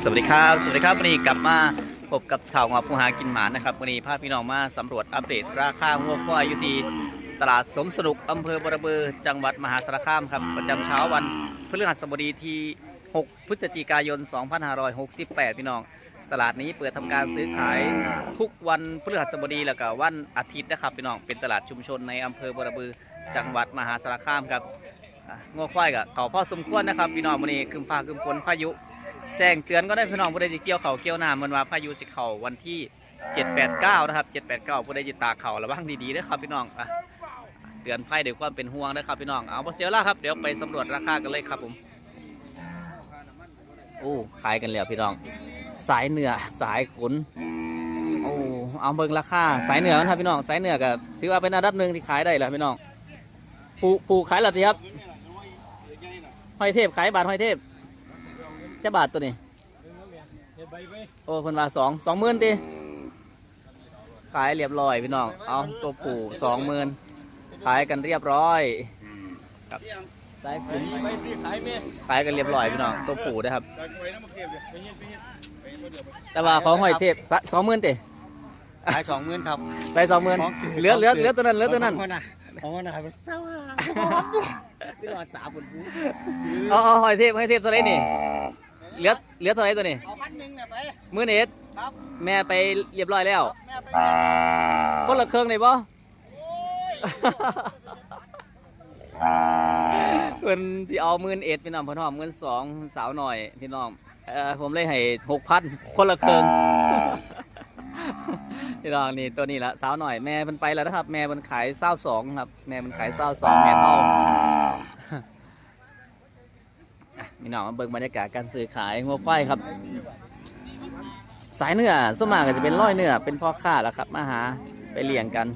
สวัสดีครับ สวัสดีครับวันนี้กลับมาพบกับข่าวงอผู้หากินหมานะครับวันนี้พาพี่น้องมาสำรวจอัปเดตราคาหัวควายอยู่ที่ตลาดสมสนุกอำเภอบรบือจังหวัดมหาสารคามครับประจำเช้าวันพฤหัสบดีที่ 6 พฤศจิกายน 2568 พี่น้อง ตลาดนี้เปิดทำการซื้อขายทุกวันพฤหัสบดีแล้วก็วันอาทิตย์นะครับพี่น้องเป็นตลาดชุมชนในอำเภอบรบือจังหวัดมหาสารคามครับงัวควายกับเขาพ่อสมควรนะครับพี่น้องวันนี้คืมฟ้าคืมฝนพายุ แจ้งเตือนก็ได้พี่น้องผู้ใดจะเกี่ยวเขาเกี่ยวน้ำมันว่าพายุจะเข้าวันที่ 789 นะครับ 789ผู้ใดจะตาเข่าระวังดีๆนะครับพี่น้องอะเตือนภัยด้วยความเป็นห่วงนะครับพี่น้องเอาเสียล้วครับเดี๋ยวไปสำรวจราคากันเลยครับผมโอ้ขายกันแล้วพี่น้อง สายเหนือสายขุนโอ้เอาเบิ่งราคาสายเหนือมันครับพี่น้องสายเหนือก็ถือว่าเป็นอันดับหนึ่งที่ขายได้แล้วพี่น้องปูปูขายแล้วสิครับหอยเทพขายบาทหอยเทพ จะบาทตัวนี้โอ้เพิ่นว่าสองสองหมื่นติขายเรียบร้อยพี่น้อง เอาตัวปู่สองหมื่นขายกันเรียบร้อยครับสายขุนไปสิขายเมียขายกันเรียบร้อยพี่น้องตัวปู่นะครับจากไว้น้ำมันเค็มเดี๋ยวไปเฮ็ดไปเฮ็ดไปเฮ็ดเดี๋ยวไปแต่ว่าของหอยเทพสองหมื่นติขายสองหมื่นครับได้สองหมื่นของถืเหลือเหลือเหลือตัวนั้นเหลือตัวนั้นของน่ะของน่ะเป็นเศร้าอะที่รอดสามคนผู้เอาเอาหอยเทพหอยเทพตัวไหนนี่ เหลือเหลือตัวไหนตัวนี้เอาพันหนึ่งเนี่ยไปมือเน็ตครับแม่ไปเรียบร้อยแล้วแม่ไปคนละเครื่องเลยบ่เพิ่นสิเอาหมื่นเอ็ดพี่น้องเพิ่นหอมเงินสองสาวหน่อยพี่น้องเอ่อผมเลยให้หกพันคนละเครื่องพี่น้องนี่ตัวนี้ละสาวหน่อยแม่เพิ่นไปแล้วนะครับ แม่เพิ่นขายเศร้าสองครับ แม่เพิ่นขายเศร้าสองแม่เท่าอะ พี่น้องมาเบิ่งบรรยากาศการซื้อขายงัวควายครับ สายเนื้อส่วนมากก็จะเป็นร้อยเนื้อเป็นพ่อค้าแหล้วครับ มาหาไปเลี้ยงกัน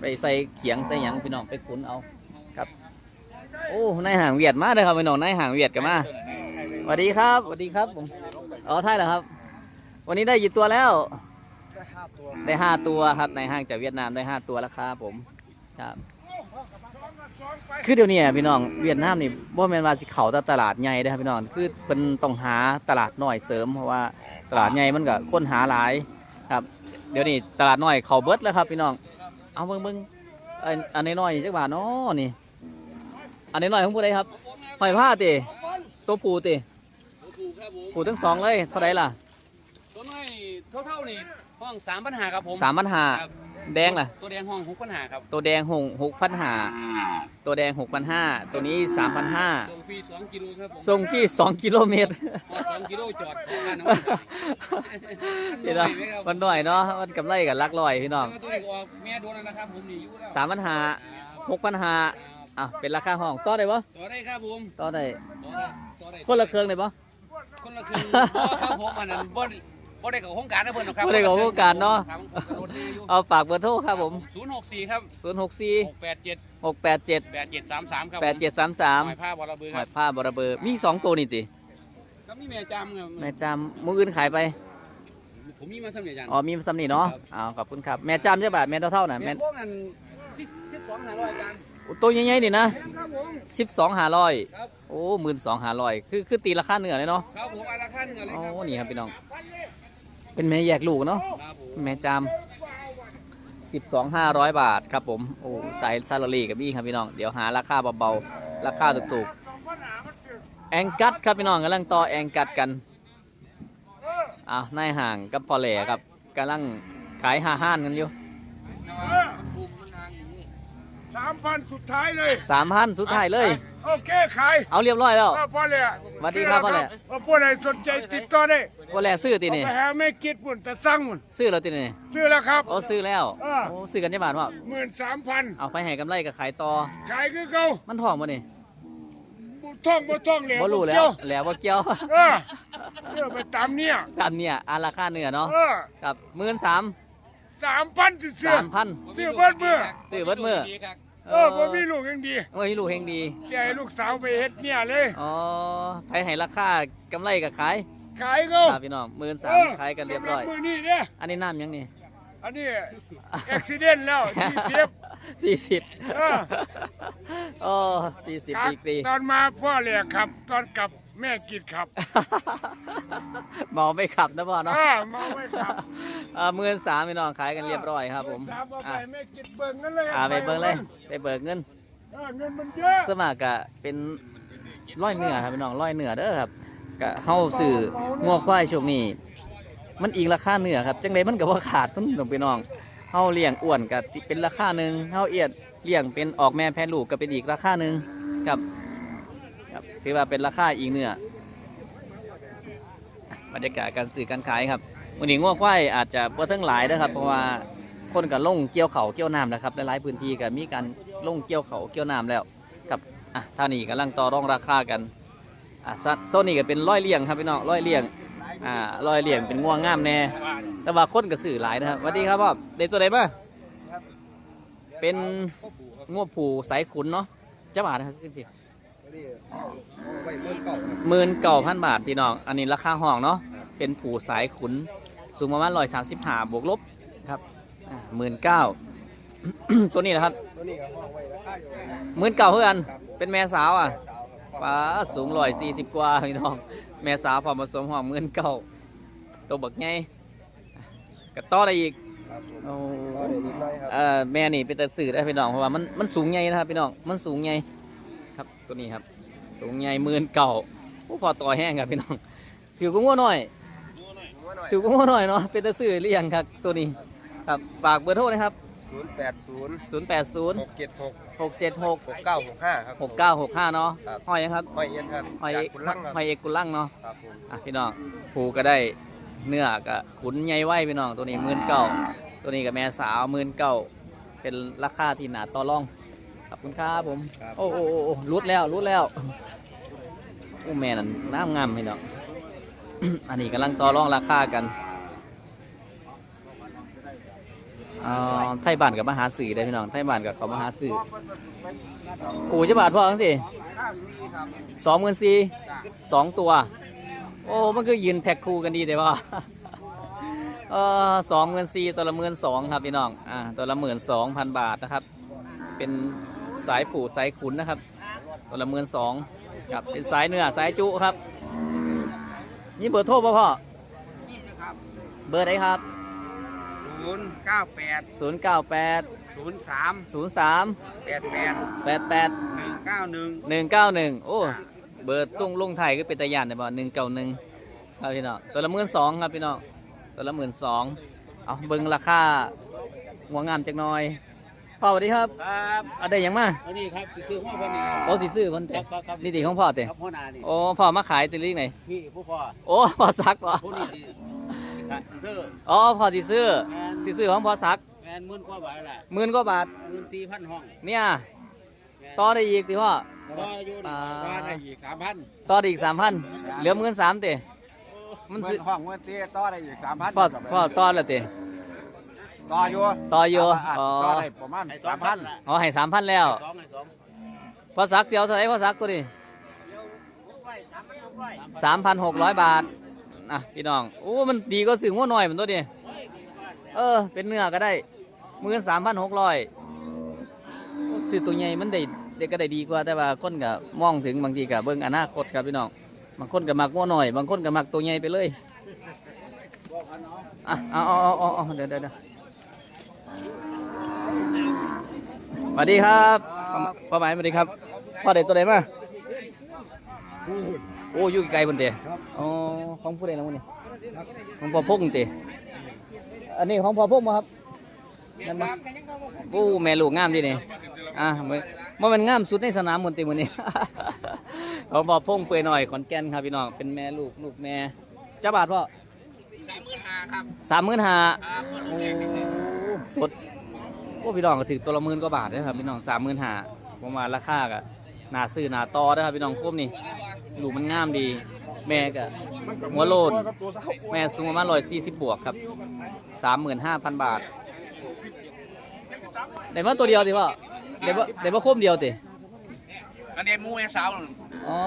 ไปใส่เขียงใส่หยังพี่น้องไปขุนเอาครับ โอ้นายห่างเวียดมาเลยครับพี่น้องนายห่างเวียดกันมาสวัสดีครับสวัสดีครับผมอ๋อใช่เหรอครับ วันนี้ได้กี่ตัวแล้ว ได้ห้าตัวได้ห้าตัวครับในห้างจากเวียดนามได้ห้าตัวแล้วครับผมครับ คือเดี๋ยวนี้อะพี่น้องเวียดนามนี่บ่แม่นว่าสิเข้าแต่ตลาดใหญ่เด้อครับพี่น้องคือเป็นต้องหาตลาดน้อยเสริมเพราะว่าตลาดใหญ่มันก็คนหาหลายครับ เดี๋ยวนี้ตลาดน้อยเข้าเบิดแล้วครับ พี่น้องเอาเบิ่งเบิ่งอันอันน้อยๆจักบาทเนาะนี่ อันน้อยๆของผู้ใดครับหอยผ้าติตัวปูติถูกครับผมปูทั้งสองเลยเท่าไหร่ล่ะตัวน้อยเท่าๆนี่ห้องสามปัญหาครับผมสามพันห้าครับ แดงล่ะ ตัวแดงห้องหกปัญหาครับตัวแดงหงหกพันห้าตัวแดงหกพันห้าตัวนี้สามพันห้าส่งฟรีสองกิโลครับผมส่งพี่สองกิโลเมตรพอสองกิโลจอดขอกันนะพี่น้องมันหน่อยเนาะมันกำไรกับลักลอยพี่น้องแล้วก็ตัวนี้ก็ออกแม่โดนแล้วนะครับผมนี่อยู่แล้วสามพันห้าหกพันห้าอะเป็นราคาห้องต่อได้ปะต่อได้ครับผมต่อได้ต่อได้ต่อได้คนละเครื่องได้ปะคนละครึ่งบ่ครับผมอันนั้นบ่ได้ บ่ได้กับโครงการนะเพิ่นหรอกครับบ่ได้กับโครงการเนาะ ครับผมก็รถเมย์อยู่เอาฝากเบอร์โทรครับผม ศูนย์หกสี่ครับศูนย์หกสี่หกแปดเจ็ดหกแปดเจ็ดแปดเจ็ดสามสามครับแปดเจ็ดสามสามหอยผ้าบอระเบือหคอรัยบผ้าบราเบอร์มีสองตัวนี่ติครับนี่แม่จำครับแม่จำมืออื่นขายไป ผมมีมาสำเนียงอ๋อ มีสำนีเนาะอ้าวขอบคุณครับ แม่จำใช่บาทแม่เท่าเท่าๆน่ะแม่แม่พวกนั้นสิบสิบสองห้าร้อยกันตัวใหญ่ๆนี่นะแม่นครับผมสิบสองห้าร้อยครับ โอ้หมื่นสองห้าร้อยคือคือตีราคาเหนือเลยเนาะ ครับผมอาราคาเหนือเลยโอ้ครับนี่ครับพี่น้อง เป็นแม่แยกลูกเนาะแม่จามสิบสองห้าร้อยบาทครับผมโอ้ใส่ซาลารีกับพี่ครับพี่น้องเดี๋ยวหาราคาเบาๆราคาถูกๆแองกัดครับพี่น้องกำลังต่อแองกัดกันอ้าวนายห่างกับพอแหล่ครับกำลังขายห้าห้านกันอยู่ สามพันสุดท้ายเลยสามพันสุดท้ายเลย โอเคขายเอาเรียบร้อยแล้วพ่อเลยสวัสดีครับพ่อแหละว่าผู้ใดสนใจติดต่อได้พอแหล่ซื้อตีเอานี่ไปหาไม่คิดมุ่นแต่สั่งมุ่นซื้อแล้วตีนี่ซื้อแล้วครับ โอ้ซื้อแล้วเออ โอ้ซื้อกันยี่บาทว่าหมื่นสามพันเอาไปให้กำไรกับขายต่อขายคือเก่ามันทองบ่นี่บุท่องบ่ท่องเลยบ่รู้แล้วเกี่ยแล้วบ่เกี่ยวเออเชื่อไปตามเนี่ยตามเนี่ยอาราคาเนื้อเนาะเออกับหมื่นสาม สามพันซื้อสามพันซื้อเบิดมือซื้อเบิดมื้อเออบ่มีลูกยังดีโอ้ยลูกเฮงดีเสียให้ลูกสาวไปเฮ็ดเนี่ยเลยอ๋อไปให้ราคากำไรกับขายขายเขาครับพี่น้องหมื่นสาเอมอขายกันเรียบร้อยสำหมือนี่เนี่ยอันนี้น้ำยังนี่อันนี้อุบิเหตุแล้วสี่สิบสี่สิบเออโอ้สี่สิบครับปีปีตอนมาพ่อเลยครับ ตอนกลับ แม่กิดขับเมาไม่ขับนะพ่อเนาะอ่าเมาไม่ขับอ่าหมื่นสามพี่น้องขายกันเรียบร้อยครับผมสามเอาไปอะแม่กิดเบิ่งนั่นเลยอ่าไปเบิ่งเลยไปเบิกเงินเออเงินมันเยอะสมัครกะเป็นร้อยเนื้อครับพี่น้องร้อยเนื้อเด้อครับกะเฮาซื้องัวควายช่วงนี้ มันอีกราคาเนื้อครับจังไดมันก็บ่ขาดมันต้องพี่น้องเฮาเลี้ยงอ้วนก็เป็นราคาหนึงเฮาเอียดเลี้ยงเป็นออกแม่แพะลูกก็เป็นอีกราคาหนึงครับ ครับคือว่าเป็นราคาอีกเนื้อบรรยากาศการซื้อการขายครับวันนี้งัวควายอาจจะบ่ทั้งหลายนะครับ เพราะว่าคนก็ลงเกี่ยวเขาวเกี่ยวน้ำนะครับหลายๆพื้นที่ก็มีการลงเกี่ยวเขาวเกี่ยวน้ำแล้วกับอะท่านี้กำลังต่อรองราคากันอะซะโซนนี้ก็เป็นร้อยเลี่ยงครับพี่น้องร้อยเลี่ยงอ่าร้อยเลี่ยงเป็นง่วงงามแน่แต่ว่าคนก็สื่อหลายนะครับสวัสดีครับพ่อเด็กตัวไหนบ้างเป็นง่วงผูสายขุนเนาะเจ้าบาทนะครับจริงๆ หมื่นเก้าพันบาทพี่น้อง อันนี้ราคาห้องเนาะ เป็นผูสายขุน สูงประมาณร้อยสามสิบห้าบวกลบครับหมื่นเก้า ตัวนี้นะครับตัวนี้ก็ห้องไว้ราคาอยู่หมื่นเก่าเพื่อนเป็นแม่สาวอะป้าสูงร้อยสี่สิบกว่าพี่น้อง แม่สาวพอผสมห้องหมื่นเก่าตัวบักไงกระต้อได้อีกครับผมโอ้ ก็ได้นิดหน่อยครับ เอ่อแม่นี่เป็นตะสื่อได้พี่น้องเพราะว่ามันมันสูงไงนะครับพี่น้องมันสูงไงครับ ตัวนี้ครับสูงไงหมื่นเก่าโอ้พอต่อแห้งครับพี่น้อง ถือกุ้งว่าหน่อยว่าหน่อยถือกุ้งว่าหน่อยเนาะเป็นตะสื่อเรียงครับตัวนี้ครับฝากเบอร์โทรนะครับศูนย์แปดศูนย์ศูนย์แปดศูนย์หกเจ็ดหกหกเจ็ดหกหกเก้าหกห้าครับหกเก้าหกห้าเนาะครับ ห้อยยังครับหอยเอ็นครับหอยจากคุณลังครับหอยเอกกุลังเนาะครับผมอะพี่น้องผูก็ได้เนื้อกับขุนใหญ่ไว้พี่น้องตัวนี้หมื่นเก้าตัวนี้กับแม่สาวหมื่นเก้าเป็นราคาที่หนาต่อรอง ขอบคุณครับผมครับโอ้โอ้โอ้โอ้รุดแล้วรุดแล้วโอ้แม่นั่นน้ำงามพี่น้องอันนี้กำลังต่อรองราคากันเอ่อไทยบ้านกับมหาสื่อได้พี่น้องไทยบ้านกับเขามหาสื่อโอ้จะบาทพอจังสิสองหมื่นสี่สองตัว โอ้มันคือยืนแพ็คคู่กันดีแต่ว่าเออสองหมื่นสี่ตัวละหมื่นสองครับพี่น้องอ่าตัวละหมื่นสองพันบาทนะครับ เป็น สายผูสายขุนนะครับตัวละหมื่นสองครับเป็นสายเนื้อสายจุครับ นี่เบอร์โทรป่ะพ่อเบอร์ไหนครับศูนย์เก้าแปดศูนย์เก้าแปดศูนย์สามศูนย์สามแปดแปดแปดแปดหนึ่งเก้าหนึ่งหนึ่งเก้าหนึ่งโอ้เบอร์ตุ้งลุงไทยก็เป็นตะยานได้บ่หนึ่งเก้าหนึ่งครับพี่น้องตัวละหมื่นสองครับพี่น้องตัวละหมื่นสองเอาเบิ่งราคาหัวงามจักหน่อย พ่อสวัสดีครับครับเอาได้หยังมาอันนี้ครับซื้อหัวคนนี้ครับ โอ้สิซื้อเพิ่นเตะครับครับนี่ติของพ่อเตะครับหัวหน้านี่โอ้พ่อมาขายตัวเล็กไหนพี่ผู้พ่อโอ้พ่อซักบ่ผู้นี่ที่ซื้ออ๋อพ่อสิซื้อแมนสิซื้อของพ่อซักแมนหมื่นกว่าบาทแหละหมื่นกว่าบาทหมื่นสี่พันห้องเนี่ยแม่นต่อได้อีกติพ่อ ต่ออายุนี่อ่าต่อได้อีกสามพันต่อได้อีกสามพันเหลือหมื่นสามเตะมันเงิซื้อนห้องเงินเตี้ยต่อได้อีกสามพันพ่อพ่อต่อแล้วเตะ ต่ออยู่ต่ออยู่ต่อ๋อต่อได้ประมาณให้สอสางมพัพันนละอ๋อให้สามพันแล้วสองให้สองพ่อซักเสียวเท่าไหร่พ่อซักตัวนี้สามพันหกร้อยบาทอะพี่น้องโอ้มันดีก็สื่อหัวหน่อยมันตัวนี้เออ เป็นเนื้อก็ได้หมื่นสามพันหกร้อยซื้อตัวใหญ่มันได้เด็กก็ได้ดีกว่าแต่ว่าคนก็มองถึงบางทีก็เบิ่งอนาคตครับพี่น้องบางคนก็มักหัวหน่อย บางคนก็มักตัวใหญ่ไปเลยอะเอาเอาเอาเอาเอาเดี๋ยวเดี๋ยวเดี๋ยว สวัสดีครับป้าหมายสวัสดีครับพ่อเด็กตัวไหนมาโอ้อยู่ไกลบนเตะอ๋อของผู้ใดนะมันนี่ของพ่อพงเตะอันนี้ของพ่อพงมาครับนั่นมาโอ้แม่ลูกงามดีนี่อะมันมันมันงามสุดในสนามมนติมันนี่ของพ่อพงเปื่อยหน่อยขอนแก่นครับพี่น้องเป็นแม่ลูกลูกแม่เจ้าบาทพ่อสามหมื่นห้าครับสามหมื่นห้าครับโอ้สด โอ้พี่น้องก็ถือตัวละหมื่นกว่าบาทนะครับพี่น้องสามหมื่นห้าผมว่าราคาก็น่าซื้อน่าต่อนะครับพี่น้องคุ้มนี่ลูกมันงามดี แม่ก็หัวโลนแม่สูงประมาณร้อยสี่สิบบวกครับสามหมื่นห้าพันบาทได้มาตัวเดียวสิพ่อได้มาได้มาคุ้มเดียวติอันนี้หมูแม่สาวนั่นอ๋อ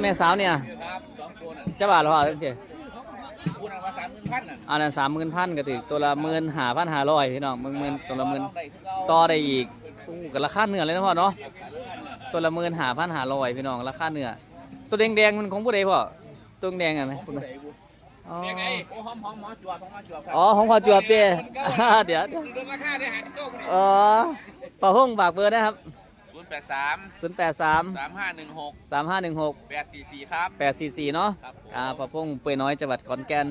แม่สาวเนี่ยครับสองตัวน่ะเจะบาทหรอพ่อจั งซี่พูดว่าสามหมื่นพันน่ะอันนั้นสามหมื่นพันก็ถือตัวละหมื่นห้าพันห้าร้อยพี่น้องหมื่นหมื่นตัวละหมื่นได้คือเก่าต่อได้อีกอู้กับราคาเนื้อเลยนะพ่อเนาะตัวละหมื่นห้าพันห้าร้อยพี่น้องราคาเนื้อตัวแดงๆมันของผู้ใดพ่อตัวแดงๆอะไหมคุณอ๋อเรียกไงโอ้หอมหอมหมอจวบหอมหมอจวบครับอ๋อของพ่อจวบเต้เดี๋ยวเดี๋ยวเรื่องราคาได้หาเก้าคนอ๋อป่าห้องฝากเบอร์นะครับศูนย์ แปดสามศูนย์แปดสามสามห้าหนึ่งหกสามห้าหนึ่งหกแปดสี่สี่ครับแปดสี่สี่เนาะครับผมอ่าป่าพงเปื่อยน้อยจังหวัดขอนแก่น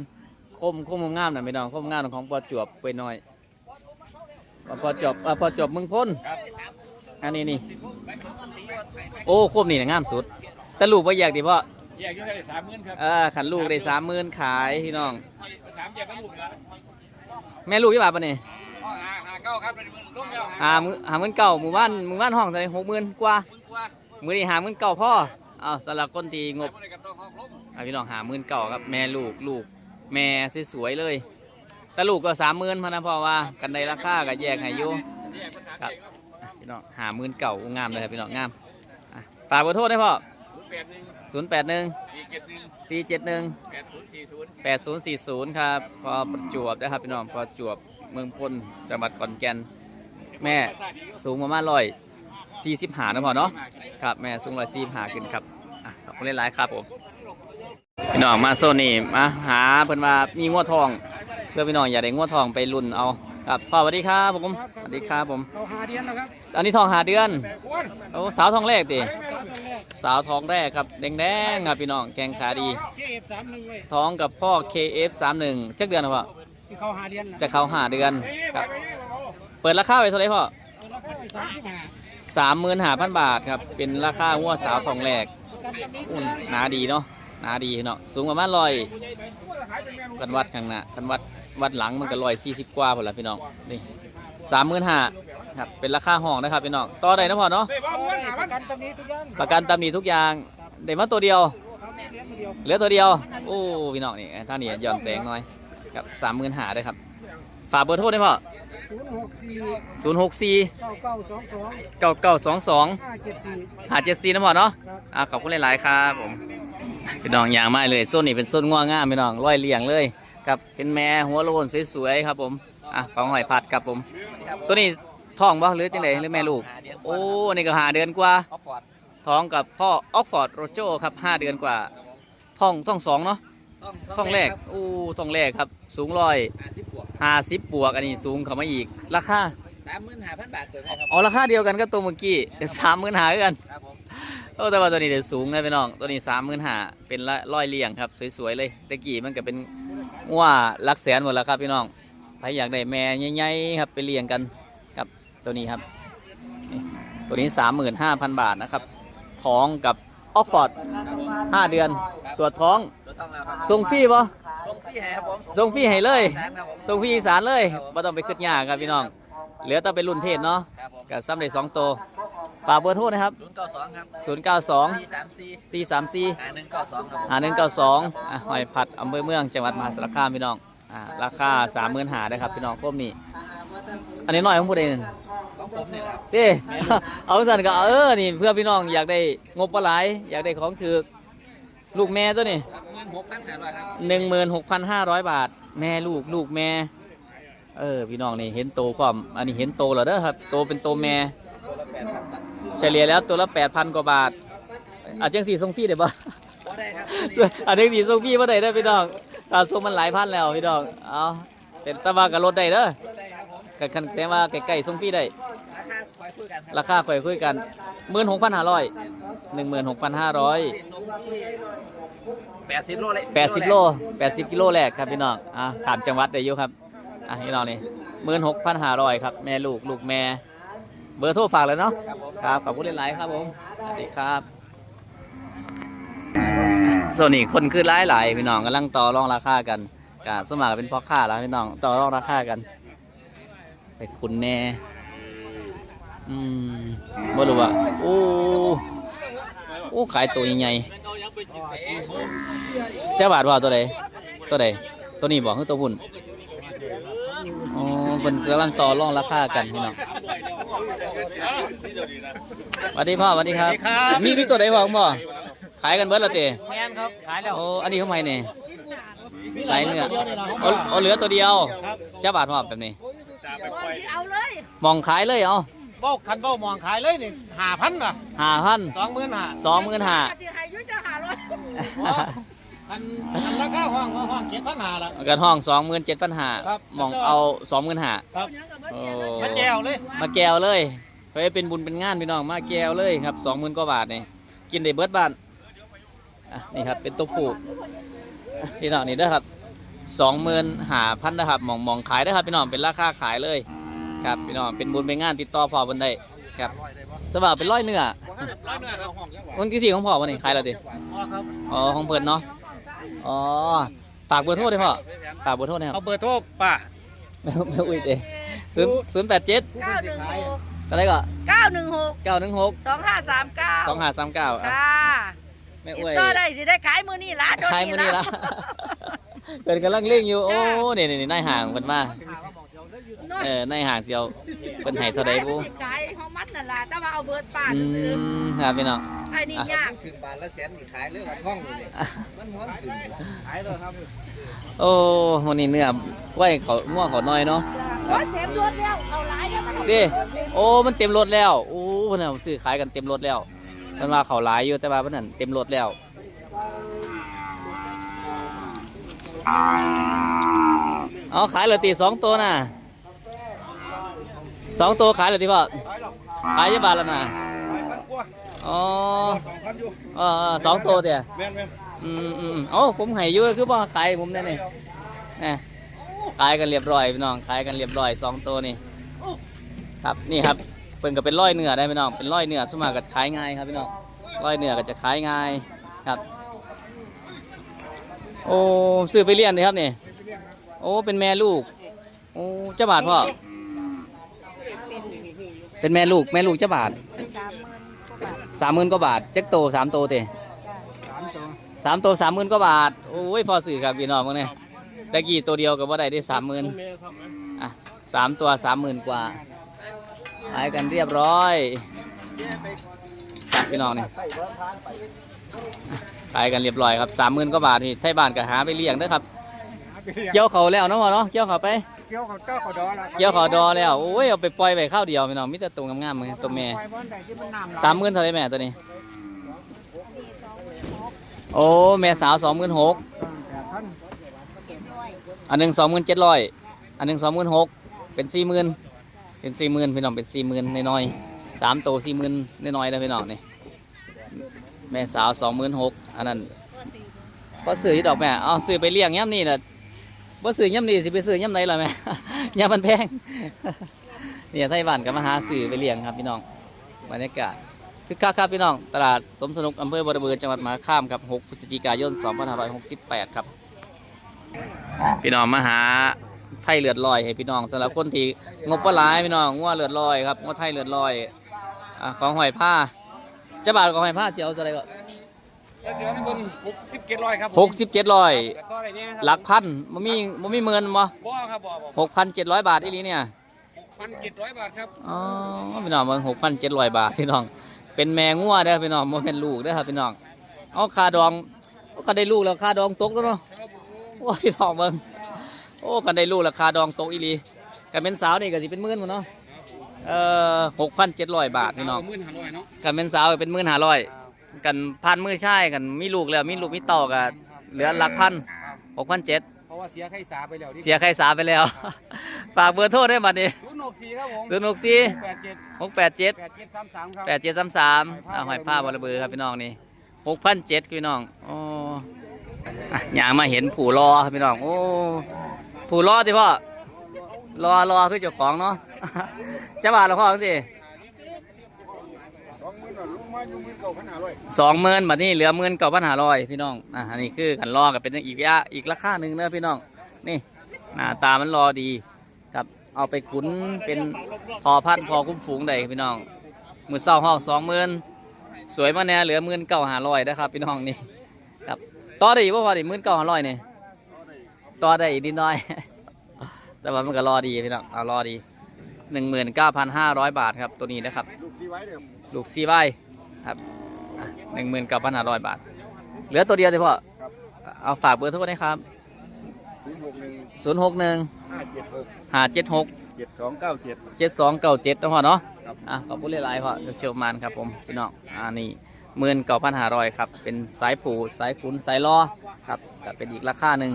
คมคมงามๆน่ะพี่น้องคมงามของปอจวบเปื่อยน้อยอ่าปอจวบอ่าปอจวบเมืองพ้นอันนี้นี่โอ้คมนี่น่ะงามสุด แต่ลูกว่าอยากดิพ่อแยกอยู่แค่ได้สามหมื่นครับเออขันลูกได้สามหมื่นขายพี่น้องสามแยกกันลูกละแม่ลูกยี่บาทปะนี่อ๋อหาหาเก้า ครับเป็นหมื่นลูกแล้วหาหมื่นหาหมื่นเก่าหมู่บ้านหมู่บ้านห้องเท่าไหร่หกหมื่นกว่าหมื่นกว่ามือนี้หาหมื่นเก่าพ่ออ้าวสำหรับคนที่งบ ไม่ได้กับตัวของลูกอะพี่น้องหาหมื่นเก่าครับแม่ลูกลูกแม่สวยๆเลยแต่ลูกก็สามหมื่นพะนะพ่อว่ากันในราคาก็แยกให้อยู่แยกเป็นสามครับแยกครับอะพี่น้องหาหมื่นเก่างามเลยครับพี่น้องงามอะฝากเบอร์โทรได้พ่อศูนย์แปดหนึ่งศูนย์แปดหนึ่งสี่เจ็ดหนึ่งสี่เจ็ดหนึ่งแปดศูนย์สี่ศูนย์8040ครับพอประจวบนะครับพี่น้องพอประจวบ เมืองพลจังหวัดขอนแก่นแม่สูงประมาณร้อยสี่สิบหานะพอเนาะครับแม่สูงร้อยสี่หาขึ้นครับอะขอบคุณหลายๆครับผมพี่น้องมาโซนนี่มาหาเพิ่นว่ามีงวดทอง เพื่อพี่น้องอย่าได้งวดทองไปรุ่นเอาครับพ่อสวัสดีครับผมสวัสดีครับผมเขาหาเดียนแล้วครับอันนี้ทองหาเดือนโอ้สาวทองแรกติสาวทองแรกครับแดงๆครับพี่น้องแกงขาดีท้องกับพ่อ KF31 จักเดือนนะพ่อ ที่เขาหาเดียนจะเข้าหาเดือนเฮ้ยครับไปนี่เราเปิดราคาไว้เท่าไหรพ่อเอาราคาไปสามสิบห้าสามหมื่นห้าพันบาทครับ เป็นราคาหัวสาวทองแรกการจำนี้อุ่นหนาดีเนาะหนาดีเนาะสูงประมาณร้อยผู้ใหญ่ไปผู้ขายเป็นแม่กันวัดข้างหน้ากันวัดวัดหลังมันก็ร้อยสี่สิบกว่าพอละพี่น้องนี่สามหมื่นห้าครับเป็นราคาห้องนะครับพี่น้องต่อได้นะพ่อเนาะเฮ้ยว่าอ้วนหาประกันจำนี้ทุกอย่างประกันตำหนิทุกอย่างเดี๋ยวมาตัวเดียวครับเลี้ยงคนเดียวเหลือตัวเดียวโอ้พี่น้องนี่ท่านี้ย้อนแสงหน่อย กับสามหมื่นห้าได้ครับ ฝากเบอร์โทรได้พ่อศูนย์หกสี่ศูนย์หกสี่เก้าเก้าสองสองเก้าเก้าสองสองห้าเจ็ดสี่หาเจ็ดสี่นะพ่อเนาะครับอ่าขอบคุณหลาย ๆ ครับผมพี่น้องอย่างมากเลยส้นนี่เป็นส้นง่วงง่ามพี่น้องร้อยเลี่ยงเลยกับเป็นแม่หัวโลนสวย ๆ ครับผมอะของหอยผัดครับผม ตัวนี้ท้องบ่หรือจังไดหรือแม่ลูก โอ้นี่ก็หาเดือนกว่าออฟฟอร์ดท้องกับพ่อออกฟอร์ดโรโจครับห้าเดือนกว่าท้องท้องสองเนาะ ท้องแรกโอ้ท้องแรกครับ สูงร้อยห้าสิบบวกห้าสิบบวกอันนี้สูงเข้ามาอีก ราคาสามหมื่นห้าพันบาทเปิดให้ครับอ๋อราคาเดียวกันก็ตัวเมื่อกี้เดี๋ยวสามหมื่นหากันครับผมโอ้แต่ว่าตัวนี้เดี๋ยวสูงนะพี่น้องตัวนี้สามหมื่นห้าเป็นละร้อยเลี่ยงครับ สวยๆเลยตะกี้มันก็เป็นว่าลักแสนหมดแล้วครับพี่น้องใครอยากได้แม่ใหญ่ๆครับไปเลี้ยงกันกับตัวนี้ครับนี่ตัวนี้สามหมื่นห้าพันบาทนะครับท้องกับออกฟอร์ดห้าเดือนตัวจท้อง ตัวต้องแล้วครับส่งฟรีปะส่งฟรีให้ครับผมส่งฟรีให้เลยแสนครับผมส่งฟรีอีสานเลยไม่ต้องไปขึ้นยากครับพี่น้อง เหลือแต่เป็นรุ่นเพศเนาะครับผมกับซ้ำได้สองตัวฝากเบอร์โทรนะครับศูนย์เก้าสองครับ 0 9 2สี่สามสี่4 3 4ห้าหนึ่งเก้าสองครับผมหาหนึ่งเก้าสองอะหอยผัดอำเภอเมือง จังหวัดมหาสารคามพี่น้องอ่าราคาสามหมื่นหาได้ครับพี่น้องพวกนี้ อันนี้น้อยของผู้ใดนั่นของผมนี่แหละครับเด้เอาสั่นก็เอาเออ นี่เพื่อพี่น้องอยากได้งบปลาไหลายอยากได้ของถือ ลูกแม่ตัวนี้หมื่นหกพันห้าร้อยครับหนึ่งหมื่นหกพันห้าร้อยบาท แม่ลูกลูกแม่ เออ พี่น้องนี่เห็นโตความอันนี้เห็นโตแล้วเด้อครับ โตเป็นโตแม่ ตัวละแปดพันบาทเฉลี่ยแล้วตัวละแปดพันกว่าบาท อาจจะสี่ทรงพี่ได้ปะพอได้ครับอันนี้สีส่งพี่มาได้เด้อพี่น้องตาส่งมันหลายพันแล้วพี่น้อง เอาเป็นตะวากับรถได้เด้อ ได้ครับผม กับคันแต่ว่าใกล้ๆส่งพี่ได้รา คาคอยคุยกันครับราคาค่อยคุยกันหมื่นหกพันห้าร้อยหนึ่งหมื่นหกพันห้าร้อยส่งที่แปดสิบโลเลยแปดสิบโลแปดสิบกิโลแรกครับพี่น้องอะขามจังหวัดได้อยู่ครับอะพี่น้องนี่หมื่นหกพันห้าร้อยครับแม่ลูกลูกแม่ เบอร์โทรฝากเลยเนาะครับผมครับขอบคุณหลายๆครับผมสวัสดีครับโซนนี้คนคือหลายหลายๆพี่น้องกำลังต่อรองราคากันกะสวนมัครเป็นพ่อค้าแล้วพี่น้องต่อรองราคากันไปคุณแน่ อืมบ่รู้ว่าโอ้โอ้ขายตัวใหญ่ๆเจ้าบาทว่าตัวใดตัวใดตัวนี้บอกคือตัวหุ่นอ๋อเป็นกำลังต่อรองราคากันพี่น้องสวัสดีพ่อสวัสดีครับ มีมีตัวใดบอกพ่อขายกันเบิดและเตแมนครับขายแล้วโอ้อันนี้ของใครเนี่ยสายเนื้อเอาเอาเหลือตัวเดียวเจ้าบาทพ่อแบบนี้เอาเลยมองขายเลยเอา เบ้าคันเบ้ามองขายเลยนี่ห้าพันอะห้าพันสองหมื่นห้าสองหมื่นห้าที่ให้อยุ่จะหาร้อยอันอันราคาห้องว่าห้องเก็บปัญหาละกันห้องสองหมื่นเจ็ดพันหาครับมองเอาสองหมื่นหาครับโอ้มาแก้วเลย มาแก้วเลยไปเป็นบุญเป็นงานพี่น้องมาแก้วเลยครับสองหมื่นกว่าบาทนี่กินได้เบิดบ้านอะนี่ครับเป็นตัวผูกอะพี่น้องนี่เด้อครับสองหมื่นหาพันนะครับมองมองขายได้อครับพี่น้องเป็นราคาขายเลย ครับพี่น้องเป็นบุญเป็นงานติดต่อพ่อบนได้ครับสบายเป็นร้อยเนื้อร้อยเนื้อครับห้องยังหวานวันที่สี่ของพ่อวันนี้ขายแล้วดิอ๋อครับอ๋อของเพิ่นเนาะอ๋อฝากเบอร์โทรได้พ่อฝากเบอร์โทรหนะครับเอาเบอร์โทรป้าไม่ไม่อุ้ยเด้ศูนย์ศูนย์แปดเจ็ดเก้าหนึ่งหกอะไรก็เก้าหนึ่งหกเก้าหนึ่งหกสองห้าสามเก้าสองห้าสามเก้าค่ะแม่ติอ้ดวยต่อได้สิได้ขายมือนี่ละโดขายมื้อนี้ละเพิ่นกำลังเล่งอยู่โอ้นี่นี่นายห่างเพิ่นมา น้อยเออนายห่างเสียวเพิ่นให้เท่าใดบุขายห้องมัดนั่นล่ะแต่ว่าเอาเบิร์ดป่าอืซื้อมครับพี่น้องๆไอ้นี่ยากขึ้นบาทละแสนนี่ขายเลยว่าท่องอยู่นี่มันฮ้อนขึ้นขายเลยครับโอ้วันนี้เนื้อไว้เขาง่วงเขาน้อยเนาะรถเต็มรถแล้วเอาหลายแล้วมันดิโอ้มันเต็มรถแล้วโอ้เพิ่นน่ะซื้อขายกันเต็มรถแล้วเพิ่นว่าเขาหลายอยู่แต่ว่าเพิ่นนั่นเต็มรถแล้วเอาขายเหลือตีสองตัวน่ะ สองตัวขายเหลือตีพ่อขายยี่บาทแล้วน่ะอ๋อเออเออสองตัวเดียวแม่นแม่นอืมอืมเอ้าผมให้อยู่คือบ่ขายให้ผมแน่นี่แหมขายกันเรียบร้อยพี่น้องขายกันเรียบร้อยสองตัวนี่ครับนี่ครับเพิ่นก็เป็นร้อยเนื้อได้พี่น้องเป็นร้อยเนื้อสวนมากก็ขายง่ายครับพี่น้องร้อยเนื้อก็จะขายง่ายครับ โอ้ซื้อไปเลี้ยงเลยครับนี่โอ้เป็นแม่ลูกโอ้เจ้าบาทพ่อ เป็นแม่ลูกแม่ลูกเจ้าบาทสามหมื่นกว่าบาทเจ๊กโตสามโตเตสามตัวสามหมื่นกว่าบาทโอ้ยพอสื่อครับพี่น้องพวกนี้ตะกี้ตัวเดียวก็บ่ได้ได้สามหมื่นอะสามตัวสามหมื่นกว่าขายกันเรียบร้อยครับพี่น้องนี่ขายกันเรียบร้อยครับสามหมื่นกว่าบาทนี่ไทยบ้านก็หาไปเลี้ยงเด้อครับ เกี่ยวเขาแล้วเนาะพ่อเนาะเกี่ยวเขาไป เกี่ยวกับเจ้าขอดอละเกี่ยวเขาดอแล้วโอ้ยเอาไปปล่อยไปข้าวเดียวพี่น้องมีแต่ตัวงามๆเลยตัวแม่ไฟบอลใดที่มันน้ำสามหมื่นเท่าไรแม่ตัวนี้ โอ้แม่สาวสองหมื่นหกแต่ท่านอันหนึ่งสองหมื่นเจ็ดร้อยอันหนึ่งสองหมื่นหกเป็นสี่หมื่นเป็นสี่หมื่นพี่น้องเป็นสี่หมื่นน้อยๆสามโตสี่หมื่นน้อยๆนะพี่น้องนี่แม่สาวสองหมื่นหกอันนั้นก็ซื้อที่ดอกแม่เอาซื้อไปเลี้ยงย่ำนี่นะ ว่าซื้อย่ำนี่สิไปซื้อย่ำไหนล่ะแม่ ย่ำมันแพง เนี่ยไทยบ้านก็มาหาซื้อไปเลี้ยงครับพี่น้อง บรรยากาศคือคักครับพี่น้อง ตลาดสมสนุกอำเภอบริบูรณ์จังหวัดมหาข้ามครับ 6 พฤศจิกายน 2568 ครับ พี่น้องมาหาไทยเลือดลอยให้พี่น้องสำหรับคนที่งบว่าหลายพี่น้องงัวเลือดลอยครับงัวไทยเลือดลอยอของหอยผ้าเจะบาทของหอยผ้าเสียวตัวอะไรก็ เดี๋ยวมันหกสิบเจ็ดร้อยครับหกสิบเจ็ดร้อยแล้วก็อะไรเนี่ยครับหลักพันมันมีมันมีเมินบ่บ่ครับบ่บ่หกพันเจ็ดร้อยบาทอีหลีเนี่ยพันเจ็ดร้อยบาทครับอ๋อพี่น้องเมืองหกพันเจ็ดร้อยบาทพี่น้อง เป็นแมงงัวเด้อพี่น้องมันเป็นลูกเด้อครับพี่น้องเอาค่าดองก็ได้ลูกแล้วค่าดองตกแล้วเนาะโอ้ยพี่น้องเบิ่งโอ้กันได้ลูกแล้วค่าดองตกอีหลีกันเป็นสาวนี่ก็สิเป็นหมื่นหมดเนาะเอ่อหกพันเจ็ดร้อยบาทพี่น้องหมื่นห้าร้อยเนาะ กันเป็นสาวก็เป็นหมื่นห้าร้อย กันพันมือใช่กันมีลูกแล้วมีลูกมีต่อกันเหลือหลักพันหกพันเจ็ดเพราะว่าเสียไข่สาไปแล้วที่เสียใครสาไปแล้ว ฝากเบอร์โทษได้บัดนี้ศูนย์หกสี่ครับผมศูนย์หกสี่แปดเจ็ดหกแปดเจ็ดแปดเจ็ดสามสามครับ แปดเจ็ดสามสามเอาหอยผ้าบอระเบือครับพี่น้องนี่หกพันเจ็ดพี่น้องโอ้อะอย่างมาเห็นผู้รอครับพี่น้องโอ้ผู้รอสิพ่อรอรอคือเจ้าของเนาะ จะบาทละพ่อสิส สองหมื่นบัดนี้เหลือหมื่นเก้าพันห้าร้อยพี่น้องอะอันนี้คือกันรอกับเป็นอีกระยะอีกราคาหนึ่งเนอะพี่น้องนี่หน้าตามันรอดีครับเอาไปขุนเป็นพอพันธุ์พอคุ้มฝูงได้พี่น้องมือเศร้าห้องสองหมื่นสวยมาแน่เหลือหมื่นเก้าห้าร้อยนะครับพี่น้องนี่ครับต่อได้อีกว่าพอได้หมื่นเก้าห้าร้อยนี่ต่อได้อีกนิดหน้อย แต่ว่ามันก็รอดีพี่น้องเอารอดีหนึ่งหมื่นเก้าพันห้าร้อยบาทครับตัวนี้นะครับ ลูกซีไว้เดิมลูกซีไว้ ครับหนึ่งหมื่นเก้าพันห้าร้อยบาท เหลือตัวเดียวเลยพ่อเอาฝากเบอร์โทรได้ครับศูนย์หกหนึ่งศูนย์หกหนึ่งห้าเจ็ดหกห้าเจ็ดหกเจ็ดสองเก้าเจ็ดเจ็ดสองเก้าเจ็ดนะพ่อเนาะครับอะขอบคุณหลายๆพ่อเดี๋ยวเชียวมานครับผมพี่น้องอ่านี่หมื่นเก้าพันห้าร้อยครับ เป็นสายผูสายขุนสายล้อครับก็เป็นอีกราคาหนึ่ง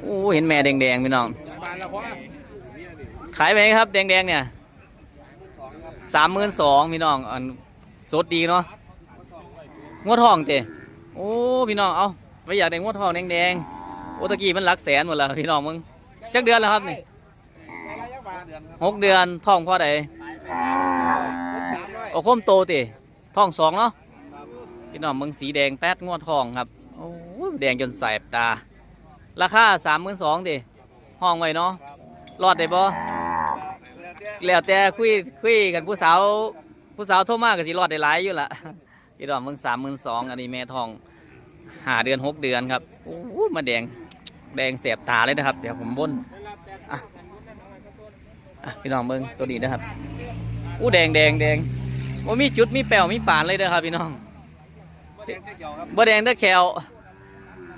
โอ้เห็นแม่แดงๆพี่น้องมาแล้วพ่อขายไปครับ แดงๆเนี่ย สามหมื่นสองพี่น้องอันสดดีเนาะงวดทองเจโอ้พี่น้องเอาไม่อยากได้งวดทองแดงๆโอตะกี้มันหลักแสนหมดแล้วพี่น้องมึงจักเดือนแล้วครับนี่หกเดือนทองพ่อใดโอ้คมโตติท้องสองเนาะพี่น้องมึงสีแดงแป๊ดงวดทองครับโอ้แดงจนแสบตา ราคาสามหมื่นสองติห้องไว้เนาะรอดได้บ่ แล้วแต่คุยคุยกันผู้สาวผู้สาวโทรมาก็สิรอดได้หลายอยู่ละพี่ดอมมึงสามหมื่นสองอันนี้แม่ทองหาเดือนหกเดือนครับโอ้มาแดงแดงเสียบตาเลยนะครับ เดี๋ยวผมบนอะอะพี่น้องมึงตัวนี้นะครับอู้แดงแดงแดงว่ามีจุดมีแปวมีปานเลยนะครับ พี่น้องบ่แดงต่แขว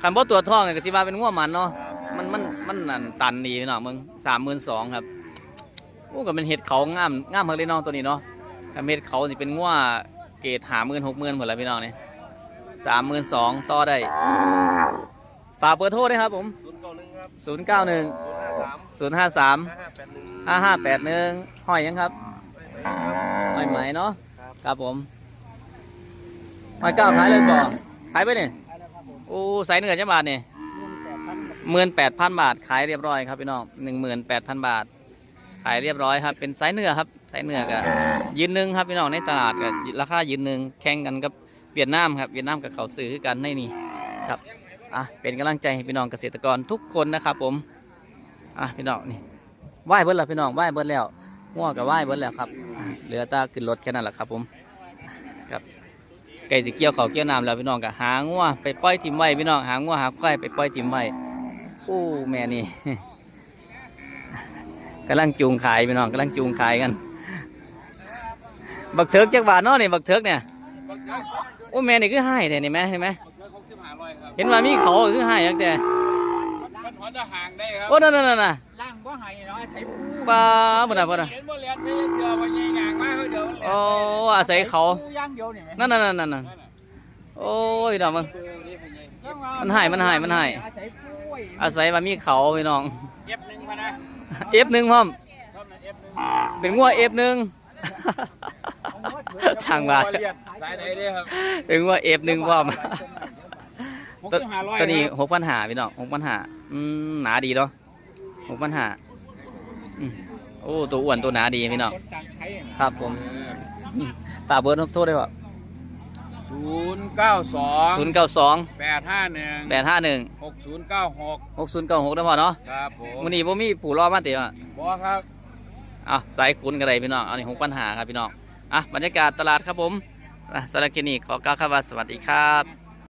คันบ่ตัวท้องเนี่ยก็สิว่าเป็นง่วมันเนาะมันมันมันนั่นตันดีพี่น้องมึงสามหมื่นสองครับ โอ้ก็เป็นเห็ดเขางามงามมากเลยน้องตัวนี้เนาะกับเห็ดเขานี่เป็นงัวเกรดหาหมื่นหกหมื่นหมดแล้วพี่น้องเนี่ยสามหมื่นสองต่อได้ ฝากเบอร์โทรด้วยครับผมศูนย์เก้าหนึ่งศูนย์ห้าสามห้าห้าแปดหนึ่งห้อยยังครับห้อยไหมเนาะครับผมห้อยเก้าขายเลยก่อนขายไปเนี่ยโอ้ใส่เนื้อจะบาทเนี่ยหมื่นแปดพันบาทขายเรียบร้อยครับพี่น้องหนึ่งหมื่นแปดพันบาท ขายเรียบร้อยครับ เป็นไซส์เนื้อครับไซส์เนื้อก็ยืนหนึ่งครับพี่น้องในตลาดก็ราคายืนหนึ่งแข่งกันกับเวียดนามครับเวียดนามกับเขาซื้อกันในนี่ครับอะเป็นกำลังใจพี่น้องเกษตรกรทุกคนนะครับผมอะพี่น้องนี่ไหว้เบิ้ลแล้วพี่น้องไหว้เบิ้ลแล้วง่วกับไหว้เบิ้ลแล้วครับเหลือตาขึ้นรถแค่นั้นแหละครับผมครับไก่สิเกี่ยวเขาเกี่ยวน้ำแล้วพี่น้องก็หาง่วไปปล่อยทิมไว้พี่น้องหาง่วหาควายไปปล่อยทิมไว้อู้แม่นี่ กำลังจูงขายพี่น้องกำลังจูงขายกัน บักเถิกจักบาทเนาะนี่บักเถิกเนี่ยโอ้แม่นี่คือให้แต่นี่แม่เห็นไหมหกสิบห้าร้อยครับเห็นว่ามีเขาคือให้ตั้งแต่มันหัวจะห่างได้ครับโอ้นั่นนั่นนั่นน่ะล่างว่าไห้เนาะใส่ปูปลาบุญน่ะบุญน่ะเห็นบ่เลียนใช้เกลือว่าใหญ่งางมากเขาเดี๋ยวมันเลียโอ้อาศัยเขาปูย่างเดียวนี่ไหมนั่นนั่นนั่นนั่นนั่นโอ้ยพี่น้องมึงมันให้มันให้มันให้อาศัยปูไว้อาศัยว่ามีเขาพี่น้องเย็บหนึ่งมานะ เอฟหนึ่งพร้อมชอบนะเอฟหนึ่งเป็นงัวเอฟหนึ่งทางบ้านเลียดสายใดเด้ครับเป็นงัวเอฟหนึ่งพร้อมหกสิบห้าร้อยตัวนี้ครับหกพันหาพี่น้องหกพันหาอืมหนาดีเนาะหกพันหาอืมโอ้ตัวอ้วนตัวหนาดีพี่น้องคนต่างไทยน่ะครับผมฝากเบอร์โทรได้ป่ะ ศูนย์เก้าสองศูนย์เก้าสองแปดห้าหนึ่งแปดห้าหนึ่งหกศูนย์เก้าหกหกศูนย์เก้าหกได้พอเนาะครับผมวันนี้ผมมีผู้รอมาเตะอะบอครับอะสายคุณกันเลยพี่น้องเอานี่หกพันหาครับพี่น้องอะบรรยากาศตลาดครับผมอะสารบคลิปนิกขอกล่าวคำว่าสวัสดีครับ